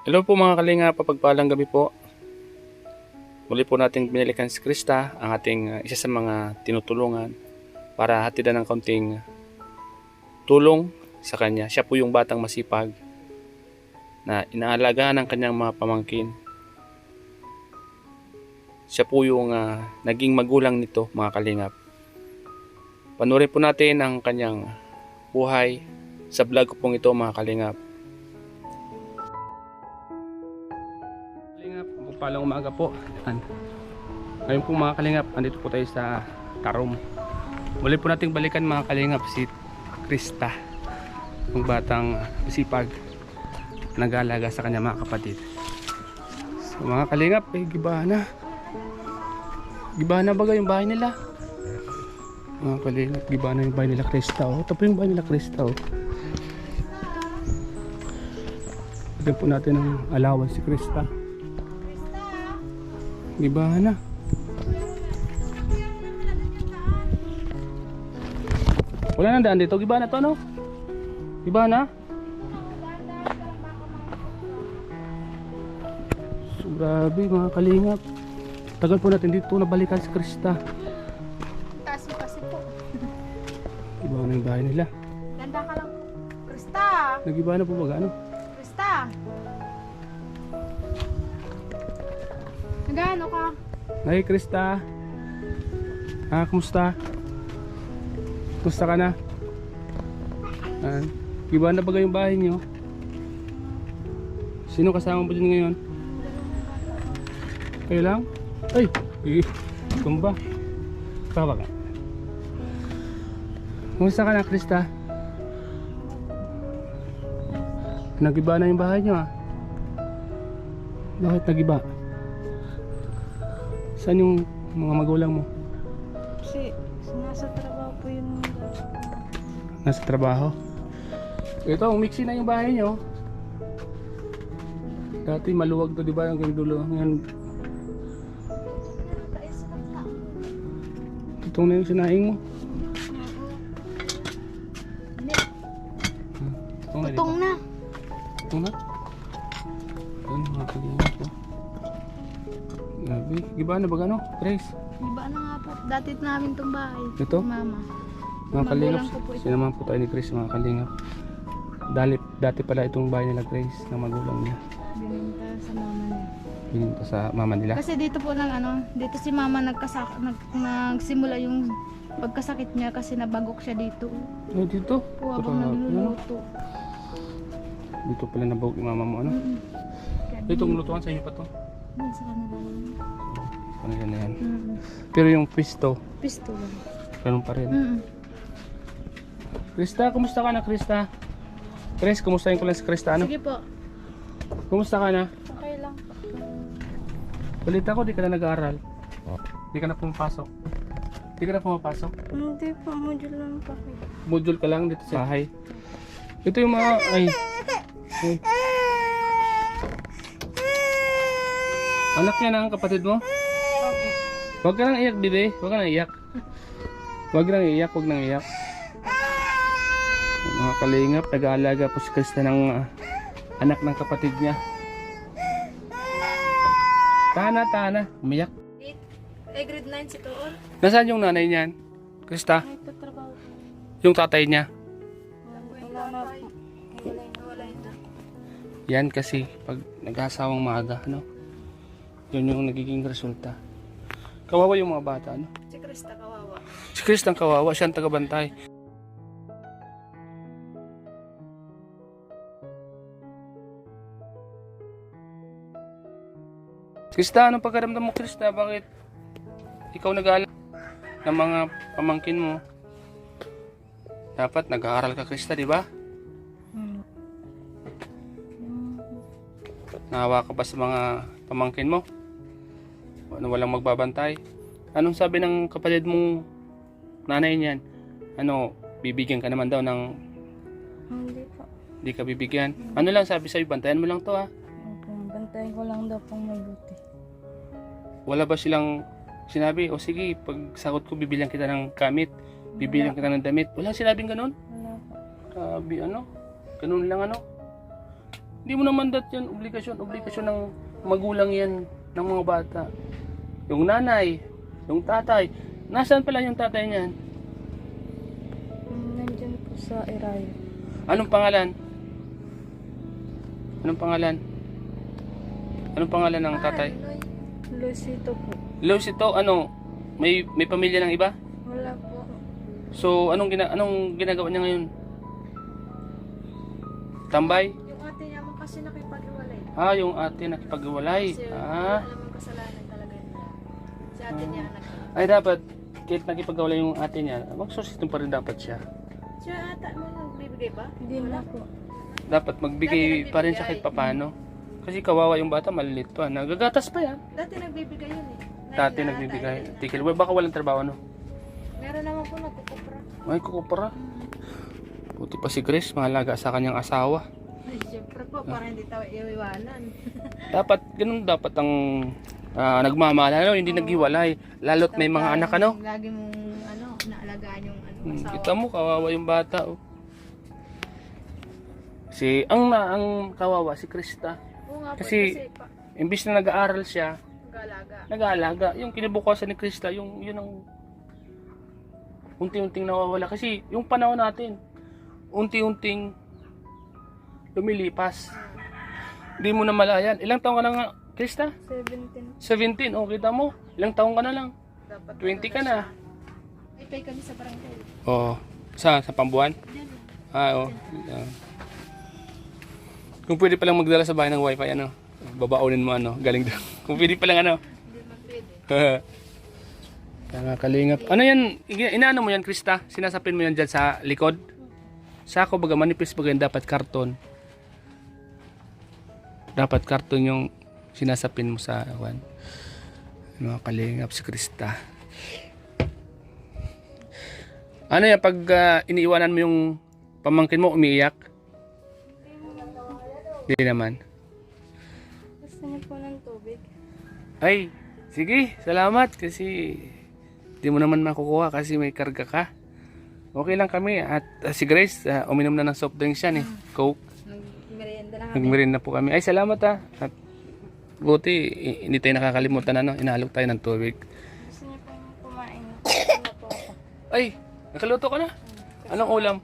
Hello po mga kalinga, papagpalang gabi po. Muli po natin binalikan si Krista, ang ating uh, isa sa mga tinutulungan para hatidan ng kaunting tulong sa kanya. Siya po yung batang masipag na inaalagaan ng kanyang mga pamangkin. Siya po yung uh, naging magulang nito mga kalingap. Panurin po natin ang kanyang buhay sa vlog ko pong ito mga kalingap. Palang umaga po. Yan. Ngayon po mga kalingap, andito po tayo sa Tarom. Muli po nating balikan mga kalingap si Krista. Yung batang sipag nag-aalaga sa kanya mga kapatid. So mga kalingap, eh, gibahan na. Gibahan na baga yung bahay nila. Mga kalingap, gibahan na yung bahay nila Krista. Oh. Ito po yung bahay nila Krista. Oh. Bigyan po natin ng allowance si Krista. Gibahan na. Wala nang daan dito. Gibahan na to, no? Gibahan na? So, grabe mga kalingap. Tagal po natin dito nabalikan si Krista. Taas mo kasi po. Gibahan na yung bahay nila. Ganda ka lang. Krista! Nagibahan na po ba ano? Ka? Hey Krista. Ah, kumusta? Kumusta ka na? Ah, gibahan na ba yung bahay niyo? Sino kasama mo dyan ngayon? Kayo lang? Ay! Eh, tumba. Tawa ka. Kumusta ka na, Krista? Nagiba na yung bahay niyo ah. Bakit nagiba? Saan yung mga magulang mo? Kasi nasa trabaho po yung Nasa trabaho. Ito, umiksi na yung bahay niyo. Dati maluwag to, di ba? Yung dulo. Ngayon, itong na yung sinaing mo. Itong na dito. Utong na. Itong na. Ko. Grabe. Giba na ba gano? Grace. Iba na nga po. Dati namin itong bahay. Ito? Mama. Mga kalingap, sinamahan po tayo ni Chris mga kalingap. Dali, dati pala itong bahay nila Grace na magulang niya. Bininta sa mama niya. Bininta sa mama nila. Kasi dito po nang ano, dito si mama nagkasak, nag, nagsimula yung pagkasakit niya kasi nabagok siya dito. Oh, dito. Po habang ano? nagluluto. Dito pala nabawag yung mama mo, ano? Mm-mm. Kaya Itong lutuan sa inyo pa to. Yan sa kanila. Kanila na yan. Mm. Pero yung pisto, Pisto lang. ganun pa rin. Mm. Krista, kumusta ka na, Krista? Chris, kumustahin ko lang si Krista, ano? Sige po. Kumusta ka na? Okay lang. Balita ko, di ka na nag-aaral. Di ka na pumapasok. Di ka na pumapasok. Hindi po, module lang pa. Module ka lang dito sa bahay. Ito yung mga, ay. ay. Anak niya na ang kapatid mo? Okay. Huwag ka nang iyak, bibi. Huwag ka nang iyak. Huwag nang iyak, huwag nang iyak. Mga kalingap, nag-aalaga po si Krista ng ah, anak ng kapatid niya. Tana, tana. Umiyak. Eh, grade 9 si Tuon. Nasaan yung nanay niyan? Krista? Nagtatrabaho. Yung tatay niya? Wala na. Yan kasi pag nag-asawang maaga, ano? Yun yung nagiging resulta. Kawawa yung mga bata, ano? Si Krista kawawa. Si Chris ang kawawa, siya ang tagabantay. Krista, anong pagkaramdam mo, Krista? Bakit ikaw nag-aaral ng mga pamangkin mo? Dapat nag-aaral ka, Krista, di ba? Hmm. Nahawa ka ba sa mga pamangkin mo? Ano walang magbabantay? Anong sabi ng kapatid mong nanay niyan? Ano, bibigyan ka naman daw ng Hindi po. di ka bibigyan? Ano lang sabi sa'yo, bantayan mo lang to ha? Okay, bantayan ko lang daw pong mabuti. Wala ba silang sinabi, o sige, pag sakot ko, bibilihan kita ng gamit, bibilihan kita ng damit. Wala sinabing ganun? Wala po. Grabe, ano? Ganun lang ano? Hindi mo naman dat yan, obligasyon, obligasyon ng magulang yan, ng mga bata. Yung nanay, yung tatay. Nasaan pala yung tatay niyan? Nandiyan po sa Erayo. Anong pangalan? Anong pangalan? Anong pangalan ng tatay? Lucito po. Los ito, ano, may may pamilya ng iba? Wala po. So, anong gina anong ginagawa niya ngayon? Tambay? Yung ate niya mo kasi nakipag-iwalay. Ah, yung ate nakipag-iwalay. Kasi Ah, alam ang kasalanan talaga niya. Si ate niya anak. ay dapat kahit nakipag-iwalay yung ate niya, magsusistem pa rin dapat siya. Siya ata mo nagbibigay ba? Hindi na po. Dapat magbigay Dati pa rin siya nagbibigay. kahit papano. Kasi kawawa yung bata, malilit pa. Nagagatas pa yan. Dati nagbibigay yun eh. Ngayon Dati na, nagbibigay. dahil- Tikil, well, baka walang trabaho, no? Meron naman po nagkukupra. Ay, kukupara. Buti pa si Grace, mahalaga sa kanyang asawa. Ay, syempre po, para hindi tayo iiwanan. Dapat, ganun dapat ang ah, nagmamahal, ano, hindi naghiwalay. Lalo't may mga anak, ano? Lagi mong, ano, naalagaan yung ano, Hmm, asawa. kita mo, kawawa yung bata, oh. Si, ang na, ang kawawa, si Krista. Oo nga po, kasi- kasi, pa, Imbis na nag-aaral siya, galaga. nag-aalaga. Yung kinabukasan ni Krista, yung, yun ang unti-unting nawawala. Kasi yung panahon natin, unti-unting lumilipas. Hindi mo na malayan. Ilang taong ka na nga, Krista? 17. 17. O, kita mo. Ilang taong ka na lang. Dapat 20 ka na. Ay, pay kami sa barangay. Oo. Sa, sa pambuhan? Diyan. Ah, oo. Ah. Kung pwede palang magdala sa bahay ng wifi, ano? Babaonin mo, ano? Galing doon. Kung pwede palang, ano? Hindi man pwede. Nakakalingap. Ano yan? Ina- Inaano mo yan, Krista? Sinasapin mo yan dyan sa likod? Sako baga manipis baga dapat karton. Dapat karton yung sinasapin mo sa awan. Mga kalingap si Krista. Ano yan pag ah, iniiwanan mo yung pamangkin mo umiiyak? Hindi naman. Gusto niyo po ng tubig? Ay, sige, salamat kasi di mo naman makukuha kasi may karga ka. Okay lang kami at uh, si Grace uh, uminom na ng soft drinks yan eh. Coke. Nag-merienda na kami. Po kami. Ay, salamat ah. At buti hindi tayo nakakalimutan ano, inaalok tayo ng tubig. Gusto niyo po yung kumain? Ano? Ay, nakaluto ka na? Anong ulam?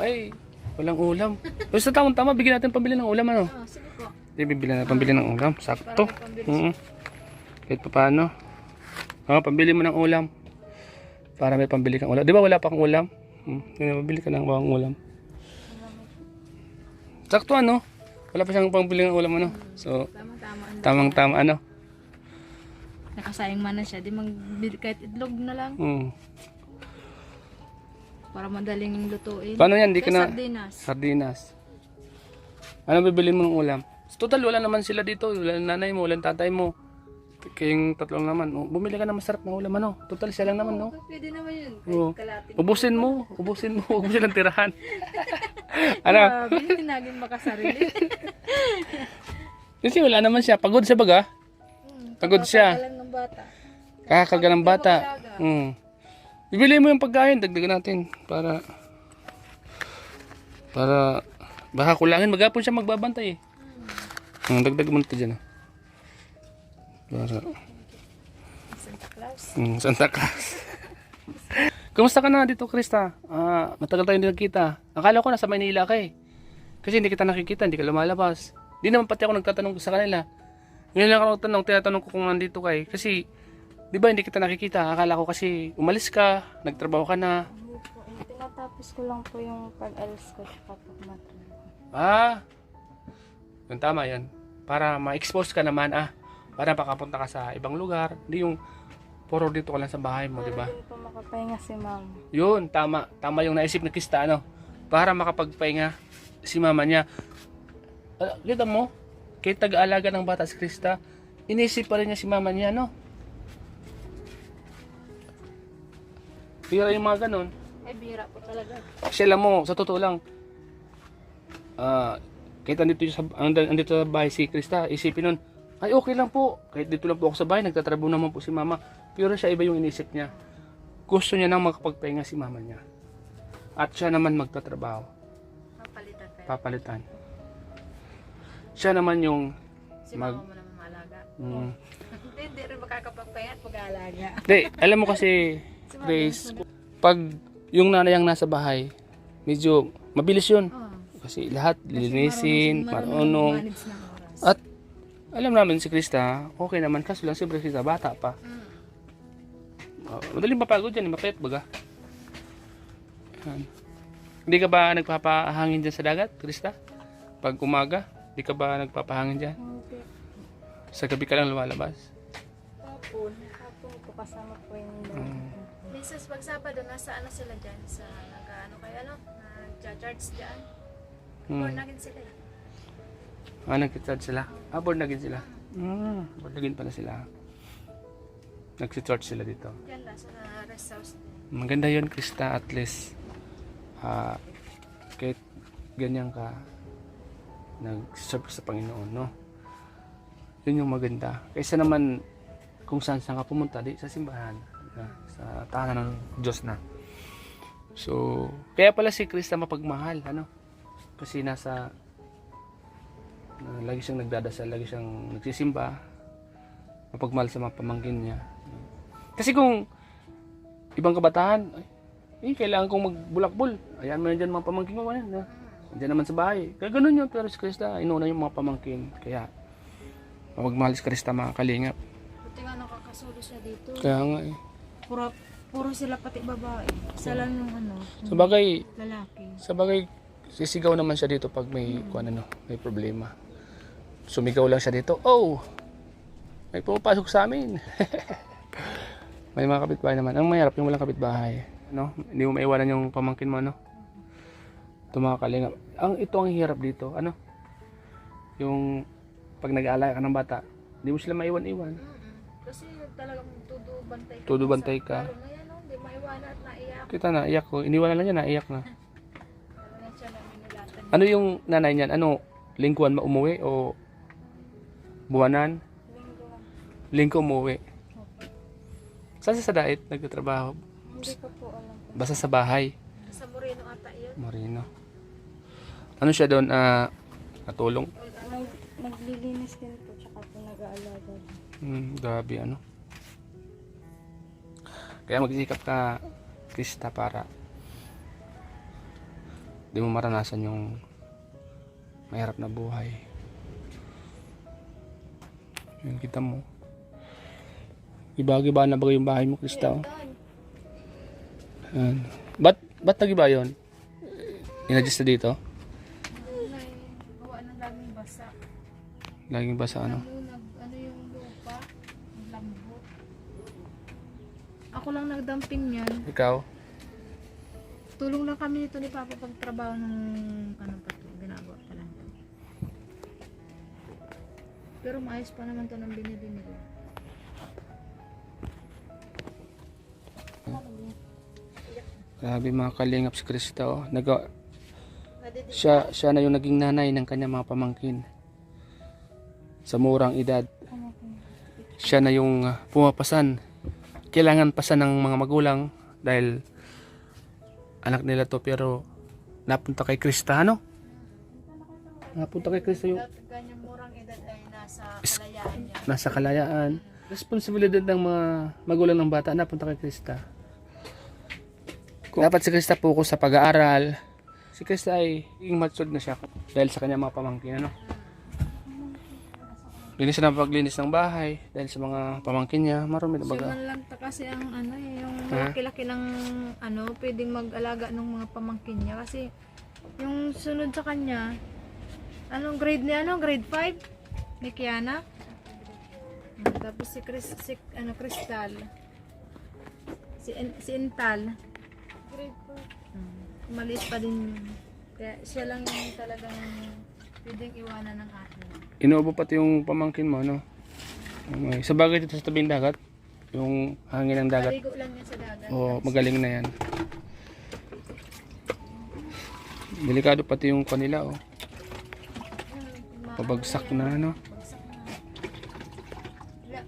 Ay, walang ulam. Basta tamang tama, bigyan natin pambili ng ulam ano. Oh, sige po. Hindi, bibili na pambili ng ulam. Sakto. Mm Kahit pa paano. Oh, pambili mo ng ulam. Para may pambili kang ulam. Di ba wala pa kang ulam? Hmm. Pambili ka ng ulam. Sakto ano? Wala pa siyang pambili ng ulam ano? So, Tama-tama. tamang tama ano? Nakasayang man na siya. Di magbili kahit itlog na lang. Hmm. Para madaling lutuin. Paano yan? Di ka na... sardinas. Sardinas. Ano bibili mo ng ulam? Total, wala naman sila dito. Wala nanay mo, wala tatay mo. Kayong tatlong naman. Oh, bumili ka na masarap na ulam ano? Total, siya lang naman no? Pwede naman yun. Oo. Kahit kalati. Ubusin mo. Ubusin mo. Ubusin ang tirahan. ano? Grabe, hindi naging makasarili. Kasi wala naman siya. Pagod siya baga. Hmm, Pagod siya. Alam ng bata. Kakakarga ng bata. Hmm. Bibili mo yung pagkain. Dagdagan natin. Para... Para... Baka kulangin. Magapon siya magbabantay eh. Hmm, dagdag mo na ito dyan. ah. Para... Santa Claus. Hmm, Santa Claus. Kumusta ka na dito, Krista? Ah, matagal tayo hindi nagkita. Akala ko nasa Maynila ka eh. Kasi hindi kita nakikita, hindi ka lumalabas. Di naman pati ako nagtatanong sa kanila. Ngayon lang ako nagtanong, tinatanong ko kung nandito ka eh. Kasi, di ba hindi kita nakikita? Akala ko kasi umalis ka, nagtrabaho ka na. Hindi po. Tinatapos ko lang po yung pag-alis ko sa pagmatrabaho. Ah, yun tama yan. Para ma-expose ka naman ah. Para makapunta ka sa ibang lugar. Hindi yung puro dito ka lang sa bahay mo, di ba? Para din po makapahinga si mama. Yun, tama. Tama yung naisip ni Krista, ano? Para makapagpahinga si mama niya. Uh, kita mo, kay tag-aalaga ng bata si Krista, inisip pa rin niya si mama niya, no? Pira yung mga ganun. Ay, bira po talaga. Kasi alam mo, sa totoo lang, ah, kahit andito, sa, and- andito sa bahay si Krista, isipin nun, ay okay lang po, kahit dito lang po ako sa bahay, nagtatrabaho naman po si mama. Pero siya iba yung inisip niya. Gusto niya nang makapagpahinga si mama niya. At siya naman magtatrabaho, Papalitan kayo. papalitan. siya naman yung Si Mag- mama mo naman maalaga. mm, Hindi, hindi rin makakapagpayat pag-aalaga. Hindi, alam mo kasi, Grace, pag yung nanay ang nasa bahay, medyo mabilis yun. Oo. Kasi lahat lilinisin, marunong. At alam namin si Krista, okay naman. Kaso lang siyempre Krista, bata pa. Mm. Uh, madaling mapagod yan, mapayat baga. Yan. Hindi ka ba nagpapahangin dyan sa dagat, Krista? Pag umaga, hindi ka ba nagpapahangin dyan? Okay. Sa gabi ka lang lumalabas? Hapon. Hapon ko kasama ko yung Mm. Minsan pag Sabado, nasa ano sila dyan? Sa nag ano kaya ano? Nag-charge dyan. Hmm. Born again sila eh. Ah, nag-charge sila? Ah, born again sila? Hmm, born again pala sila. Nag-charge sila dito. Dyan lang sa rest house. Maganda yun, Krista, at least ah kahit ganyan ka nag-serve sa Panginoon, no? Yun yung maganda. Kaysa naman kung saan saan ka pumunta, di sa simbahan, ah, sa tahanan ng Diyos na. So, kaya pala si Krista mapagmahal, ano? Kasi nasa na lagi siyang nagdadasal, lagi siyang nagsisimba, mapagmahal sa mga pamangkin niya. Kasi kung ibang kabataan, ay, eh, kailangan kong magbulakbol. Ayan mo na dyan mga pamangkin ko. Ayan, na. Diyan naman sa bahay. Kaya ganun yun. Pero si Krista, inuna yung mga pamangkin. Kaya, mapagmahal si Krista mga kalingap. Buti nga nakakasulo siya dito. Kaya nga eh. Puro, puro sila pati babae. Isa lang yung ano, Sa bagay, lalaki. sa bagay, sisigaw naman siya dito pag may, kung ano, may problema. Sumigaw lang siya dito. Oh! May pumapasok sa amin. may mga kapitbahay naman. Ang mahirap yung walang kapitbahay. No? Hindi mo maiwanan yung pamangkin mo? Ito mga kalingap. Ang, ito ang hirap dito. Ano? Yung pag nag-aalala ka ng bata, hindi mo sila maiwan-iwan. Kasi talagang tudo bantay ka. Tudo bantay ka. Yan, no? Hindi maiwanan at naiyak. Kita na, iyak ko. Iniwan na lang niya, naiyak na. Ano yung nanay niyan? Ano? Lingkuan ba umuwi o buwanan? Linggo. Umuwi. Saan siya sa dait nagtatrabaho? Hindi ko po alam. Basta sa bahay. Sa Moreno ata yun. Marino. Ano siya doon? ah natulong? Nag, naglilinis din po, tsaka po nag-aalaga. Hmm, grabe ano. Kaya magsikap ka, Krista, para di mo maranasan yung mahirap na buhay. Yun, kita mo. Iba-iba na ba yung bahay mo, Krista? oh? Yan. Ba't, ba't nag-iba yun? In-adjust na dito? Gawa ng laging basa. Laging ba sa ano? Ano, yung lupa? Lambot. Ako lang nagdamping yan. Ikaw? Tulong lang kami nito ni Papa pagtrabaho ng ano pa Pero maayos pa naman to ng binili nila. Grabe mga kalingap si Krista oh. Naga, siya, siya na yung naging nanay ng kanyang mga pamangkin. Sa murang edad. Siya na yung uh, pumapasan. Kailangan pasan ng mga magulang dahil anak nila to pero napunta kay Krista ano? Napunta kay Krista yung nasa kalayaan niya. nasa kalayaan. Responsibilidad ng mga magulang ng bata napunta kay Krista. Dapat si Krista focus sa pag-aaral. Si Krista ay yung matured na siya dahil sa kanya mga pamangkin. Ano? Linis na paglinis ng bahay dahil sa mga pamangkin niya. Marami na Siya baga. man lang ta kasi ang ano eh, yung Ha? malaki-laki ng ano, pwedeng mag-alaga ng mga pamangkin niya kasi yung sunod sa kanya, anong grade niya ano? Grade 5? Ni Kiana? Hmm, Tapos si Chris, si, ano, Crystal. Si, si Intal. 4. Maliit pa din yun. Kaya siya lang yung talagang pwedeng iwanan ng atin. Inuubo pati yung pamangkin mo, no? Okay. Sa bagay dito sa tabing dagat, yung hangin ng dagat, Maligo lang yan sa dagat. o magaling na yan. Delikado pati yung kanila, oh. Pabagsak na, no?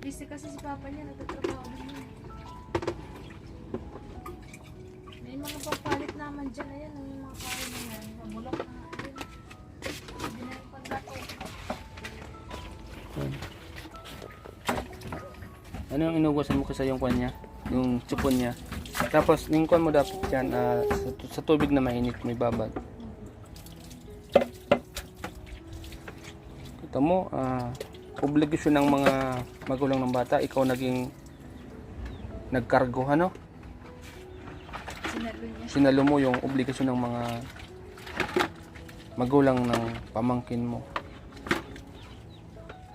Busy kasi si Papa niya, nagtatrabaho na yun. May mga papalit naman dyan, ayan, ang mga kain na yan. Mabulok na nga yun. Hindi na yung pandato. Yan. Ano yung inugasan mo kasi yung kwan niya? Yung chupon niya. Tapos, yung kwan mo dapat yan, ah, sa, sa tubig na mainit, may babad. Kita mo, ah, obligasyon ng mga magulang ng bata, ikaw naging nagkargo, ano? Sinalo niya. Sinalo mo yung obligasyon ng mga magulang ng pamangkin mo.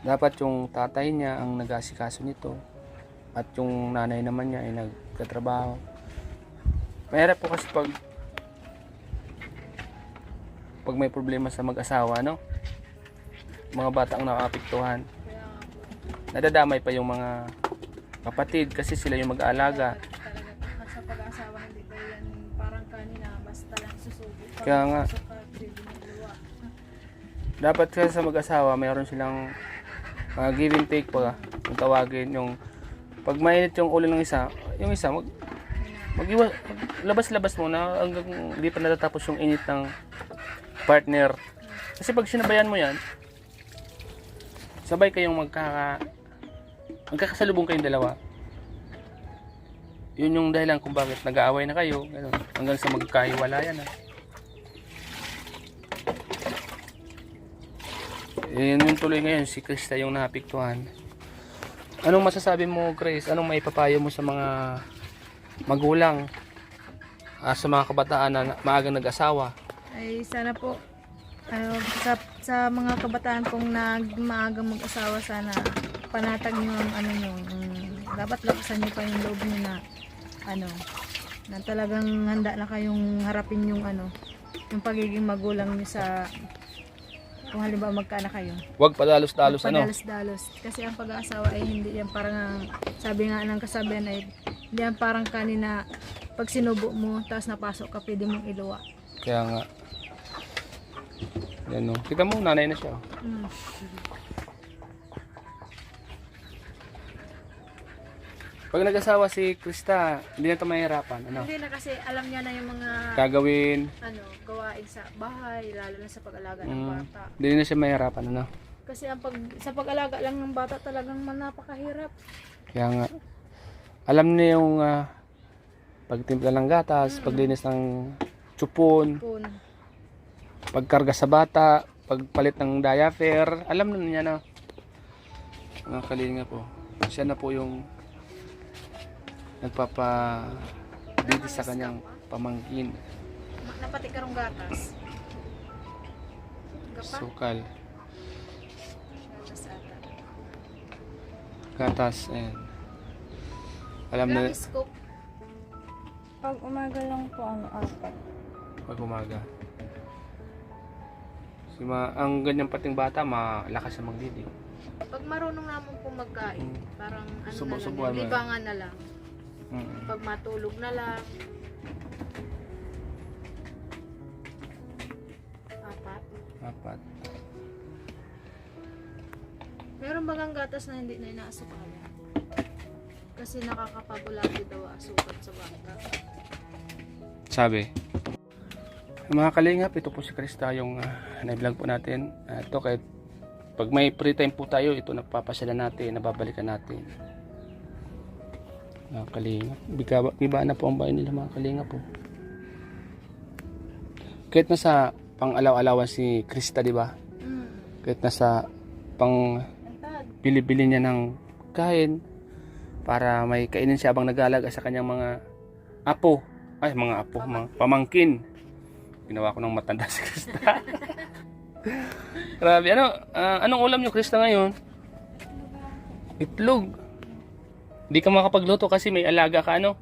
Dapat yung tatay niya ang nag-asikaso nito at yung nanay naman niya ay nagtatrabaho. Mahirap po kasi pag pag may problema sa mag-asawa, no? Mga bata ang nakapiktuhan. Nadadamay pa yung mga kapatid kasi sila yung mag-aalaga. sa pag-asawa hindi yan parang kanina basta lang susubo. Kaya nga. dapat kasi sa mag-asawa mayroon silang uh, give and take pa yung tawagin yung pag mainit yung ulo ng isa yung isa mag mag labas-labas muna hanggang hindi pa natatapos yung init ng partner kasi pag sinabayan mo yan sabay kayong magkaka magkakasalubong kayong dalawa yun yung dahilan kung bakit nag-aaway na kayo ganun, hanggang sa magkahiwalayan na yun yung tuloy ngayon, si Krista yung napiktuhan. Anong masasabi mo, Chris? Anong maipapayo mo sa mga magulang? ah, sa mga kabataan na maagang nag-asawa? Ay sana po ano, sa, sa mga kabataan pong nag maagang mag-asawa sana panatag niyo ang ano niyo mm, dapat lakasan niyo pa yung loob niyo na ano na talagang handa na kayong harapin yung ano yung pagiging magulang niyo sa kung halimbawa magkaanak kayo Huwag padalos-dalos ano? Padalos-dalos. Kasi ang pag-aasawa ay hindi yan parang, sabi nga ng kasabihan ay, hindi yan parang kanina, pag sinubo mo, tapos napasok ka, pwede mong iluwa. Kaya nga. Yan o. Kita mo, nanay na siya. oh. Mm. Pag nag-asawa si Krista, hindi na ito mahirapan. Ano? Hindi na kasi alam niya na yung mga Gagawin. ano gawain sa bahay, lalo na sa pag-alaga ng Mm, bata. hindi na siya mahirapan. Ano? Kasi ang pag, sa pag-alaga lang ng bata talagang man napakahirap. Kaya nga. Alam niya yung ah, pagtimpla ng gatas, paglinis ng tsupon, Kung pagkarga sa bata, pagpalit ng diaper, alam na niya na. Mga kalinga po. Siya na po yung nagpapa bidi sa kanyang pamangkin. napati karong gatas. Sukal, Gatas ata. gatas, and alam na? Pag umaga lang po, ano, apat. pag umaga. Si ma ang ganyang pating bata, malakas siya magdidi. Pag marunong naman po magkain, Mm. parang ano mo na lang, libangan na lang. Mm. Pag matulog na lang. Apat. Apat. Meron bagang gatas na hindi na inaasukal. Kasi nakakapabulati daw ang asukan sa bata. Sabi. Mga kalingap, ito po si Krista yung uh, na-vlog po natin. Ah, ito kahit pag may free time po tayo, ito nagpapasala natin, nababalikan natin. Mga kalingap. Biga, iba na po ang bahay nila mga kalingap po. Kahit nasa pang alaw-alawan si Krista, di ba? Mm. Kahit nasa pang bili-bili niya ng kain para may kainin siya habang nag-aalaga sa kanyang mga apo. Ay, mga apo, mga pamangkin. Ginawa ko ng matanda si Krista. Grabe, ano, ah, anong ulam niyo Krista ngayon? Itlog. Hindi ka makapagluto kasi may alaga ka, ano?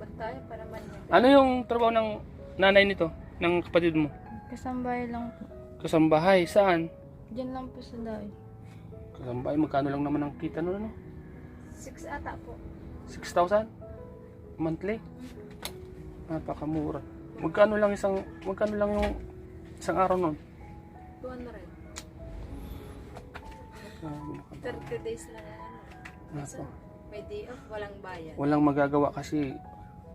Bantay pa naman yan. Ano yung trabaho ng nanay nito, ng kapatid mo? Kasambay lang po. Kasambahay, saan? Diyan lang po sa daay. Kasambahay, magkano lang naman ang kita nun, ano? Six ata po. 6,000 monthly. Napakamura. Magkano lang isang magkano lang yung isang araw nun? 200. Ah, 30 days lang yan. Napa. May day off, walang bayad. Walang magagawa kasi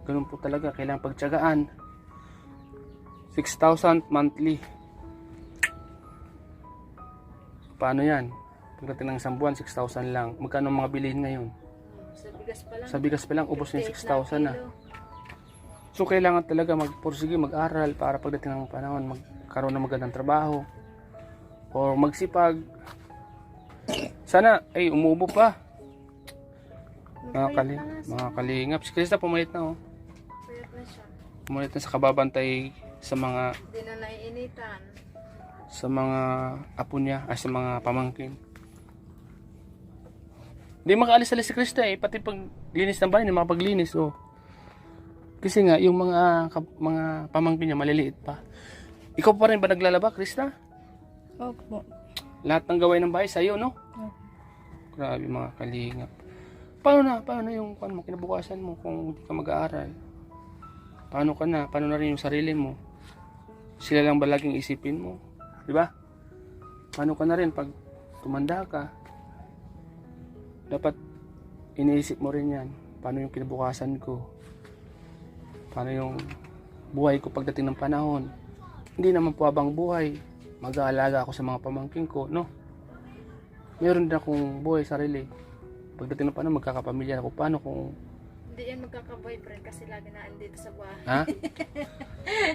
ganun po talaga kailangan pagtiyagaan. 6,000 monthly. Paano 'yan? Pagdating ng isang buwan, 6,000 lang. Magkano mga bilihin ngayon? Sa bigas pa lang. Sa bigas pa lang, ubos na yung 58 6,000 na. So, kailangan talaga magpursige, mag-aral para pagdating ng panahon, magkaroon ng magandang trabaho. Or magsipag. Sana, ay, umubo pa. Mga, kali mga kalingap. Si Krista pumalit na, oh. Payat na siya. Pumalit na sa kababantay sa mga Hindi na naiinitan. sa mga apo niya, ay sa mga pamangkin. Hindi makaalis alis si Krista eh, pati pag linis ng bahay, hindi makapaglinis oh. Kasi nga, yung mga kap- mga pamangkin niya maliliit pa. Ikaw pa rin ba naglalaba, Krista? Opo. Lahat ng gawain ng bahay sa'yo, no? Opo. Grabe mga kalingap. Paano na? Paano na yung paano mo, kinabukasan mo kung hindi ka mag-aaral? Paano ka na? Paano na rin yung sarili mo? Sila lang ba laging isipin mo? Di ba? Paano ka na rin pag tumanda ka? Dapat iniisip mo rin yan. Paano yung kinabukasan ko? Paano yung buhay ko pagdating ng panahon? Hindi naman po habang buhay. Mag-aalaga ako sa mga pamangkin ko, no? Meron din akong buhay sarili. Pagdating ng panahon, magkakapamilya ako. Paano kung Hindi yan magkaka-boyfriend kasi lagi na andito sa bahay. Ha?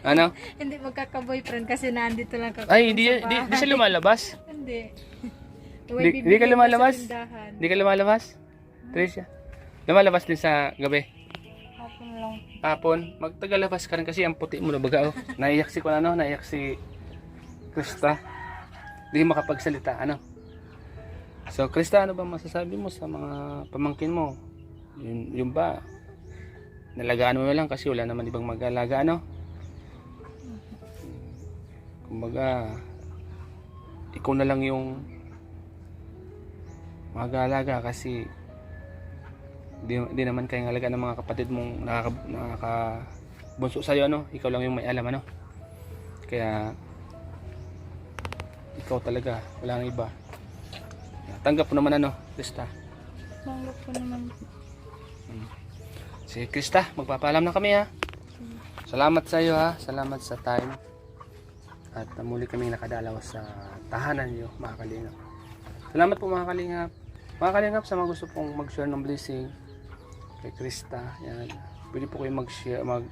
ano? hindi magkaka-boyfriend kasi naandito lang ka. Ay, hindi, hindi, hindi siya lumalabas. Hindi. Di- di ka lumalabas? Hindi ka lumalabas? Tricia? Lumalabas din sa gabi. Hapon lang. Hapon, magtagalabas ka rin kasi ang puti mo na baga. Oh. Naiyak si kung ano, naiyak si Krista. Hindi makapagsalita, ano? So, Krista, ano ba masasabi mo sa mga pamangkin mo? Yun, yun ba? Nalagaan mo lang kasi wala naman ibang mag-alaga, ano? Kumbaga, ikaw na lang yung mag-aalaga kasi di, di naman kayang alaga ng mga kapatid mong nakaka, nakakabunso sa'yo, ano? Ikaw lang yung may alam, ano? Kaya, ikaw talaga, wala nang iba. Tanggap mo naman, ano, Krista. Tanggap ko naman. Si Krista, magpapaalam na kami, ha? Salamat sa iyo, ha? Salamat sa time. At uh, muli kaming nakadalaw sa tahanan niyo, mga kalingap. Salamat po, mga kalingap. Mga kalingap, sa mga gusto pong mag-share ng blessing kay Krista, yan. Pwede po kayo mag-share, mag,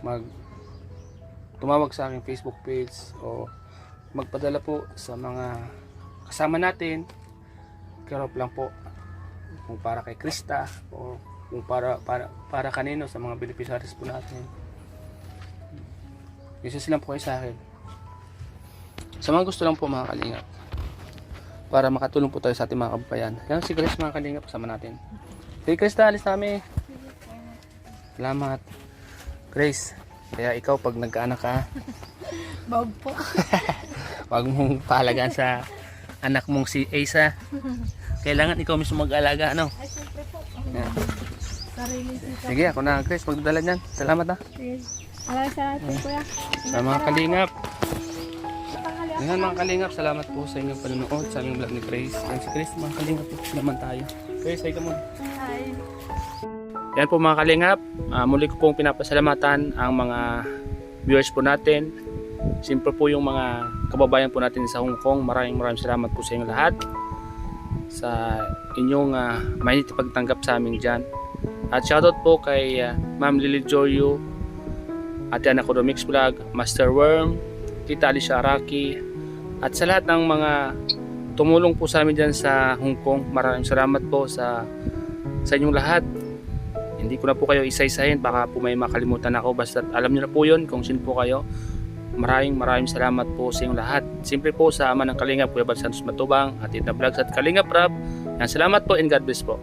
mag, tumawag sa aking Facebook page o magpadala po sa mga kasama natin. Care of lang po kung para kay Krista o kung para para para kanino sa mga beneficiaries po natin. Isa silang po kayo sa akin. Sa mga gusto lang po mga kalingap para makatulong po tayo sa ating mga kababayan. Yan si Grace mga kalingap kasama natin. Hey Krista, alis namin. Salamat. Grace, kaya ikaw pag nagkaanak ka, Bawag po. Huwag mong pahalagaan sa anak mong si Asa. Kailangan ikaw mismo mag-alaga, ano? Ay, siyempre po. Sarili sita. Sige, ako na, Chris. Magdadala niyan. Salamat, ha. Sige. Maraming salamat po, kuya. Sa mga kalingap. Yan, mga kalingap. Salamat po sa inyong panonood sa aming vlog ni Grace. Yan si Chris, mga kalingap po. Naman tayo. Grace, ay ka muna. Hi. Yan po mga kalingap. Ah, muli ko pong pinapasalamatan ang mga viewers po natin. Siyempre po yung mga kababayan po natin sa Hong Kong. Maraming maraming salamat po sa inyong lahat. Sa inyong uh, mainit pagtanggap sa amin dyan. At shoutout po kay ah, Ma'am Lily Joyo, Ate Ana Kodomix Vlog, Master Worm, Tita Alicia Araki, at sa lahat ng mga tumulong po sa amin dyan sa Hong Kong. Maraming salamat po sa sa inyong lahat. Hindi ko na po kayo isa-isahin, baka po may makalimutan ako. Basta alam niyo na po yun kung sino po kayo. Maraming maraming salamat po sa inyong lahat. Siyempre po sa ama ng Kalingap, Kuya Bal Santos Matubang, at Ita Vlogs at Kalingap Rap. Yan, salamat po and God bless po.